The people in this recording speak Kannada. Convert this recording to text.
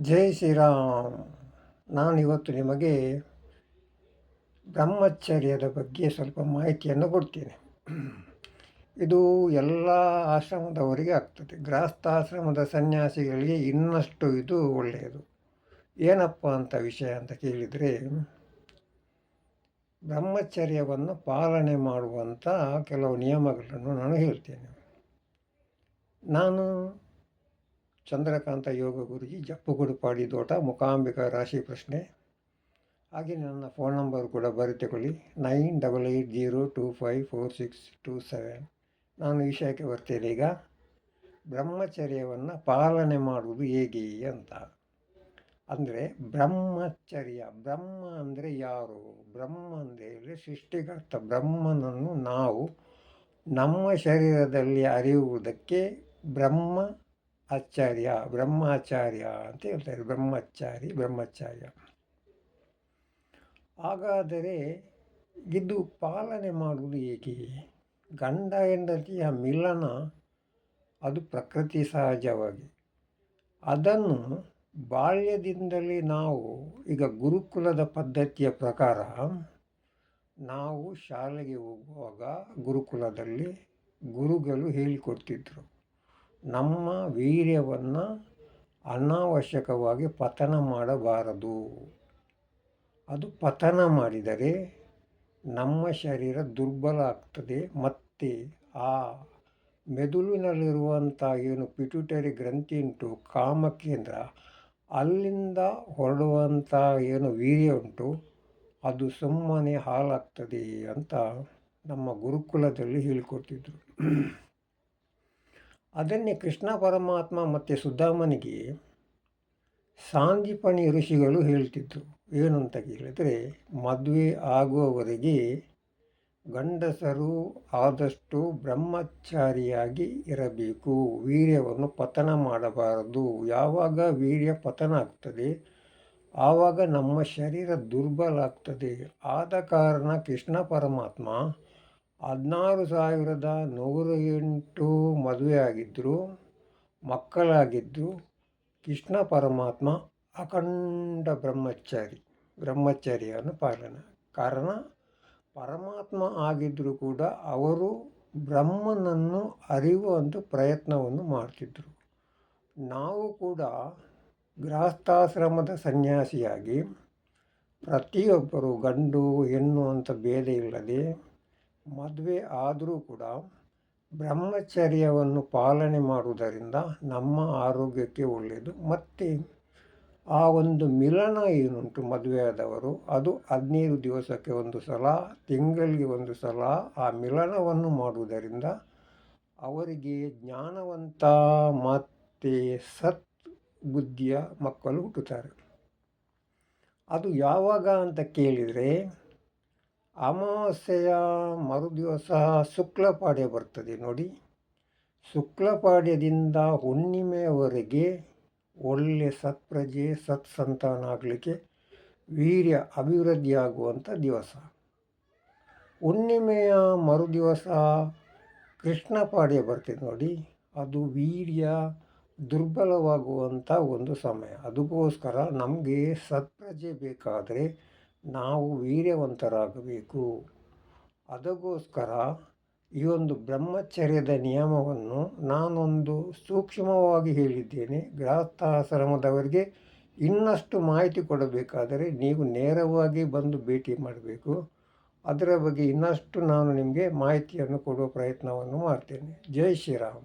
ಜೈ ಶ್ರೀರಾಮ್. ನಾನು ಇವತ್ತು ನಿಮಗೆ ಬ್ರಹ್ಮಚರ್ಯದ ಬಗ್ಗೆ ಸ್ವಲ್ಪ ಮಾಹಿತಿಯನ್ನು ಕೊಡ್ತೀನಿ. ಇದು ಎಲ್ಲ ಆಶ್ರಮದವರಿಗೆ ಆಗ್ತದೆ. ಗೃಹಸ್ಥಾಶ್ರಮದ ಸನ್ಯಾಸಿಗಳಿಗೆ ಇನ್ನಷ್ಟು ಇದು ಒಳ್ಳೆಯದು. ಏನಪ್ಪ ಅಂತ ವಿಷಯ ಅಂತ ಕೇಳಿದರೆ, ಬ್ರಹ್ಮಚರ್ಯವನ್ನು ಪಾಲನೆ ಮಾಡುವಂಥ ಕೆಲವು ನಿಯಮಗಳನ್ನು ನಾನು ಹೇಳ್ತೇನೆ. ನಾನು ಚಂದ್ರಕಾಂತ ಯೋಗ ಗುರುಜಿ ಜಪ್ಪುಗುಡುಪಾಡಿ ತೋಟ ಮುಖಾಂಬಿಕಾ ರಾಶಿ ಪ್ರಶ್ನೆ. ಹಾಗೆ ನನ್ನ ಫೋನ್ ನಂಬರ್ ಕೂಡ ಬರೆದುಕೊಳ್ಳಿ nine double eight zero two five four six two seven. ನಾನು ವಿಷಯಕ್ಕೆ ಬರ್ತೇನೆ ಈಗ. ಬ್ರಹ್ಮಚರ್ಯವನ್ನು ಪಾಲನೆ ಮಾಡುವುದು ಹೇಗೆ ಅಂತ. ಅಂದರೆ ಬ್ರಹ್ಮಚರ್ಯ, ಬ್ರಹ್ಮ ಅಂದರೆ ಯಾರು? ಬ್ರಹ್ಮ ಅಂದರೆ ಸೃಷ್ಟಿಕರ್ತ, ಬ್ರಹ್ಮನನ್ನು ನಾವು ನಮ್ಮ ಶರೀರದಲ್ಲಿ ಅರಿಯುವುದಕ್ಕೆ ಬ್ರಹ್ಮ ಆಚಾರ್ಯ, ಬ್ರಹ್ಮಾಚಾರ್ಯ ಅಂತ ಹೇಳ್ತಾರೆ. ಬ್ರಹ್ಮಚಾರಿ, ಬ್ರಹ್ಮಚಾರ್ಯ. ಹಾಗಾದರೆ ಇದು ಪಾಲನೆ ಮಾಡುವುದು ಹೇಗೆ? ಗಂಡ ಹೆಂಡತಿಯ ಮಿಲನ, ಅದು ಪ್ರಕೃತಿ ಸಹಜವಾಗಿ. ಅದನ್ನು ಬಾಲ್ಯದಿಂದಲೇ ನಾವು, ಈಗ ಗುರುಕುಲದ ಪದ್ಧತಿಯ ಪ್ರಕಾರ, ನಾವು ಶಾಲೆಗೆ ಹೋಗುವಾಗ ಗುರುಕುಲದಲ್ಲಿ ಗುರುಗಳು ಹೇಳಿಕೊಡ್ತಿದ್ರು. ನಮ್ಮ ವೀರ್ಯವನ್ನು ಅನಾವಶ್ಯಕವಾಗಿ ಪತನ ಮಾಡಬಾರದು. ಅದು ಪತನ ಮಾಡಿದರೆ ನಮ್ಮ ಶರೀರ ದುರ್ಬಲ ಆಗ್ತದೆ. ಮತ್ತು ಆ ಮೆದುಳಿನಲ್ಲಿರುವಂಥ ಏನು ಪಿಟ್ಯುಟರಿ ಗ್ರಂಥಿ ಉಂಟು, ಕಾಮಕೇಂದ್ರ, ಅಲ್ಲಿಂದ ಹೊರಡುವಂಥ ಏನು ವೀರ್ಯ ಉಂಟು, ಅದು ಸುಮ್ಮನೆ ಹಾಳಾಗ್ತದೆ ಅಂತ ನಮ್ಮ ಗುರುಕುಲದಲ್ಲಿ ಹೇಳಿಕೊಡ್ತಿದ್ರು. ಅದನ್ನೇ ಕೃಷ್ಣ ಪರಮಾತ್ಮ ಮತ್ತು ಸುಧಾಮನಿಗೆ ಸಾಂದೀಪನಿ ಋಷಿಗಳು ಹೇಳ್ತಿದ್ರು. ಏನು ಅಂತ ಕೇಳಿದರೆ, ಮದುವೆ ಆಗುವವರೆಗೆ ಗಂಡಸರು ಆದಷ್ಟು ಬ್ರಹ್ಮಚಾರಿಯಾಗಿ ಇರಬೇಕು. ವೀರ್ಯವನ್ನು ಪತನ ಮಾಡಬಾರದು. ಯಾವಾಗ ವೀರ್ಯ ಪತನ ಆಗ್ತದೆ, ಆವಾಗ ನಮ್ಮ ಶರೀರ ದುರ್ಬಲ ಆಗ್ತದೆ. ಆದ ಕಾರಣ ಕೃಷ್ಣ ಪರಮಾತ್ಮ ಹದಿನಾರು ಸಾವಿರದ ನೂರ ಎಂಟು ಮದುವೆ ಆಗಿದ್ದರು ಮಕ್ಕಳಾಗಿದ್ದು, ಕೃಷ್ಣ ಪರಮಾತ್ಮ ಅಖಂಡ ಬ್ರಹ್ಮಚಾರಿ ಬ್ರಹ್ಮಚರ್ಯವನ್ನು ಪಾಲನೆ. ಕಾರಣ, ಪರಮಾತ್ಮ ಆಗಿದ್ದರೂ ಕೂಡ ಅವರು ಬ್ರಹ್ಮನನ್ನು ಅರಿಯುವಂಥ ಪ್ರಯತ್ನವನ್ನು ಮಾಡ್ತಿದ್ದರು ನಾವು ಕೂಡ ಗೃಹಸ್ಥಾಶ್ರಮದ ಸನ್ಯಾಸಿಯಾಗಿ ಪ್ರತಿಯೊಬ್ಬರು ಗಂಡು ಹೆಣ್ಣು ಅಂತ ಭೇದ ಇಲ್ಲದೆ ಮದುವೆ ಆದರೂ ಕೂಡ ಬ್ರಹ್ಮಚರ್ಯವನ್ನು ಪಾಲನೆ ಮಾಡುವುದರಿಂದ ನಮ್ಮ ಆರೋಗ್ಯಕ್ಕೆ ಒಳ್ಳೆಯದು. ಮತ್ತು ಆ ಒಂದು ಮಿಲನ ಏನುಂಟು ಮದುವೆಯಾದವರು ಅದು ಹದಿನೈದು ದಿವಸಕ್ಕೆ ಒಂದು ಸಲ, ತಿಂಗಳಿಗೆ ಒಂದು ಸಲ ಆ ಮಿಲನವನ್ನು ಮಾಡುವುದರಿಂದ ಅವರಿಗೆ ಜ್ಞಾನವಂತ ಮತ್ತು ಸತ್ ಬುದ್ಧಿಯ ಮಕ್ಕಳು ಹುಟ್ಟುತ್ತಾರೆ. ಅದು ಯಾವಾಗ ಅಂತ ಕೇಳಿದರೆ ಅಮಾವಾಸ್ಯೆಯ ಮರುದಿವಸ ಶುಕ್ಲಪಾಡ್ಯ ಬರ್ತದೆ ನೋಡಿ. ಶುಕ್ಲಪಾಡ್ಯದಿಂದ ಹುಣ್ಣಿಮೆಯವರೆಗೆ ಒಳ್ಳೆಯ ಸತ್ಪ್ರಜೆ, ಸತ್ಸಂತಾನ ಆಗಲಿಕ್ಕೆ ವೀರ್ಯ ಅಭಿವೃದ್ಧಿಯಾಗುವಂಥ ದಿವಸ. ಹುಣ್ಣಿಮೆಯ ಮರುದಿವಸ ಕೃಷ್ಣಪಾಡ್ಯ ಬರ್ತದೆ ನೋಡಿ. ಅದು ವೀರ್ಯ ದುರ್ಬಲವಾಗುವಂಥ ಒಂದು ಸಮಯ. ಅದಕ್ಕೋಸ್ಕರ ನಮಗೆ ಸತ್ಪ್ರಜೆ ಬೇಕಾದರೆ ನಾವು ವೀರ್ಯವಂತರಾಗಬೇಕು. ಅದಕ್ಕೋಸ್ಕರ ಈ ಒಂದು ಬ್ರಹ್ಮಚರ್ಯದ ನಿಯಮವನ್ನು ನಾನೊಂದು ಸೂಕ್ಷ್ಮವಾಗಿ ಹೇಳಿದ್ದೇನೆ. ಗೃಹಸ್ಥಾಶ್ರಮದವರಿಗೆ ಇನ್ನಷ್ಟು ಮಾಹಿತಿ ಕೊಡಬೇಕಾದರೆ ನೀವು ನೇರವಾಗಿ ಬಂದು ಭೇಟಿ ಮಾಡಬೇಕು. ಅದರ ಬಗ್ಗೆ ಇನ್ನಷ್ಟು ನಾನು ನಿಮಗೆ ಮಾಹಿತಿಯನ್ನು ಕೊಡುವ ಪ್ರಯತ್ನವನ್ನು ಮಾಡ್ತೇನೆ. ಜೈ ಶ್ರೀರಾಮ್.